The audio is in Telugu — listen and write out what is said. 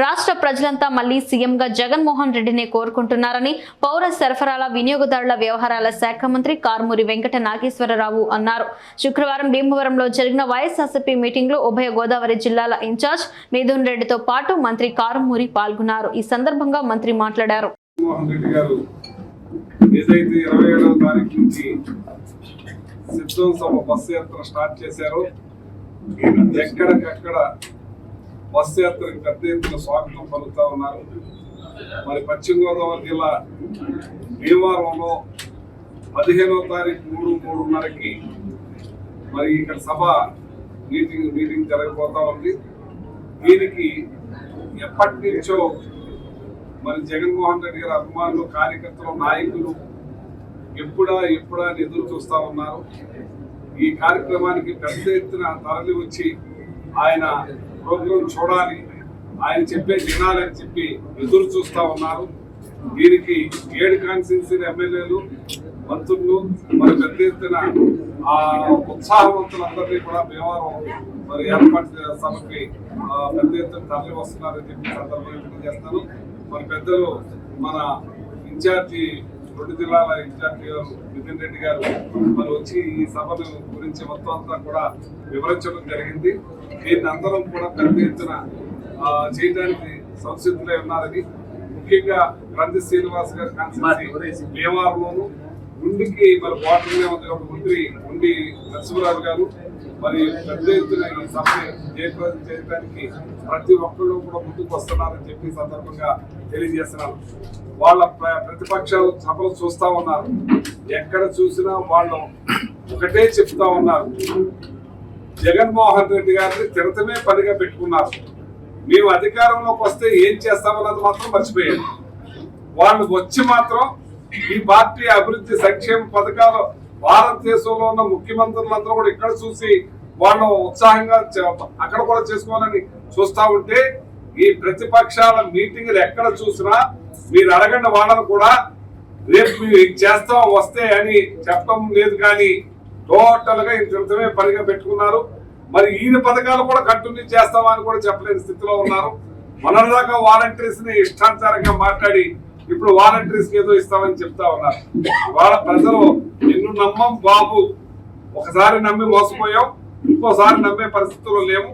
రాష్ట్ర ప్రజలంతా మళ్ళీ సీఎంగా జగన్మోహన్ రెడ్డినే కోరుకుంటున్నారని పౌర సరఫరాల వినియోగదారుల వ్యవహారాల శాఖ మంత్రి కార్మూరి వెంకట నాగేశ్వరరావు అన్నారు. శుక్రవారం భీమవరంలో జరిగిన వైఎస్ఆర్సీపీ మీటింగ్లో ఉభయ గోదావరి జిల్లాల ఇన్ఛార్జ్ మిథున్ రెడ్డితో పాటు మంత్రి కారుమూరి పాల్గొన్నారు. ఈ సందర్భంగా మంత్రి మాట్లాడారు. జగన్మోహన్ రెడ్డి గారు ఏదైతే ఇరవై ఏడవ తారీఖు నుంచి సిద్ధం సభ బస్సు యాత్ర స్టార్ట్ చేశారో ఎక్కడికక్కడ బస్సు యాత్రకు పెద్ద ఎత్తున స్వాగతం పలుకుతా ఉన్నారు. మరి పశ్చిమ గోదావరి జిల్లా భీమవరంలో పదిహేనవ తారీఖు మూడు మూడున్నరకి మరి ఇక్కడ సభ మీటింగ్ మీటింగ్ జరగబోతా ఉంది. దీనికి ఎప్పటి నుంచో మరి జగన్మోహన్ రెడ్డి గారి అభిమానులు కార్యకర్తలు నాయకులు ఎప్పుడా ఎప్పుడా అని ఎదురు చూస్తా ఉన్నారు. ఈ కార్యక్రమానికి పెద్ద ఎత్తున తరలి వచ్చి ఆయన ప్రోగ్రాం చూడాలి. ఆయన చెప్పే వినాలని చెప్పి ఎదురు చూస్తా ఉన్నారు. దీనికి ఏడు కాన్స్టిట్యూన్సీ ఎమ్మెల్యేలు మంత్రులు మరి పెద్ద ఎత్తున ఆ ఉత్సాహవంతులందరినీ కూడా భీమవరం మరి ఏర్పాటు సభకి ఆ, పెద్ద ఎత్తున తరలి వస్తున్నారని చెప్పి సందర్భంగా తెలియజేస్తాను. మరి పెద్దలు మన ఇన్ఛార్జి రెండు జిల్లాల ఇన్ఛార్జి గారు నితిన్ రెడ్డి గారు మరి వచ్చి ఈ సభను గురించి మొత్తం అంతా కూడా వివరించడం జరిగింది. దీన్ని అందరం కూడా పెద్ద ఎత్తున చేయడానికి సంసిద్ధులై ఉన్నారని ముఖ్యంగా గ్రంథి శ్రీనివాస్ గారి కాన్స్టిట్యూన్సీ భీమవరంలోను ఉండికి మరి వాటర్ మంత్రి ఉండి నరసింహరాజు గారు మరి పెద్ద ఎత్తున ఈ సభని జయప్రదం చేయడానికి ప్రతి ఒక్కళ్ళు కూడా ముందుకు వస్తున్నారని చెప్పి సందర్భంగా తెలియజేస్తున్నారు వాళ్ళ ప్ర- ప్రతిపక్షాలు సభలు చూస్తా ఉన్నారు. ఎక్కడ చూసినా వాళ్ళు ఒకటే చెప్తా ఉన్నారు. జగన్మోహన్ రెడ్డి గారిని తిరతమే పనిగా పెట్టుకున్నారు. మేము అధికారంలోకి వస్తే ఏం చేస్తామన్నది మాత్రం మర్చిపోయారు. వాళ్ళు వచ్చి మాత్రం ఈ పార్టీ అభివృద్ధి సంక్షేమ పథకాలు భారతదేశంలో ఉన్న ముఖ్యమంత్రులందరూ కూడా ఇక్కడ చూసి వాళ్ళు ఉత్సాహంగా అక్కడ కూడా చేసుకోవాలని చూస్తా ఉంటే ఈ ప్రతిపక్షాల మీటింగ్లు ఎక్కడ చూసినా మీరు అడగండి వాళ్ళను కూడా రేపు మీరు ఇది చేస్తాం వస్తే అని చెప్పడం లేదు కానీ టోటల్గా ఇంతమే పనిగా పెట్టుకున్నారు. మరి ఈయన పథకాలు కూడా కంటిన్యూ చేస్తామని కూడా చెప్పలేని స్థితిలో ఉన్నారు. మొన్నటిదాకా వాలంటీర్స్ని ఇష్టానుసారంగా మాట్లాడి ఇప్పుడు వాలంటీర్స్ ఏదో ఇస్తామని చెప్తా ఉన్నారు. వాళ్ళ ప్రజలు నిన్ను నమ్మం బాబు. ఒకసారి నమ్మి మోసపోయాం ఇంకోసారి నమ్మే పరిస్థితుల్లో లేము.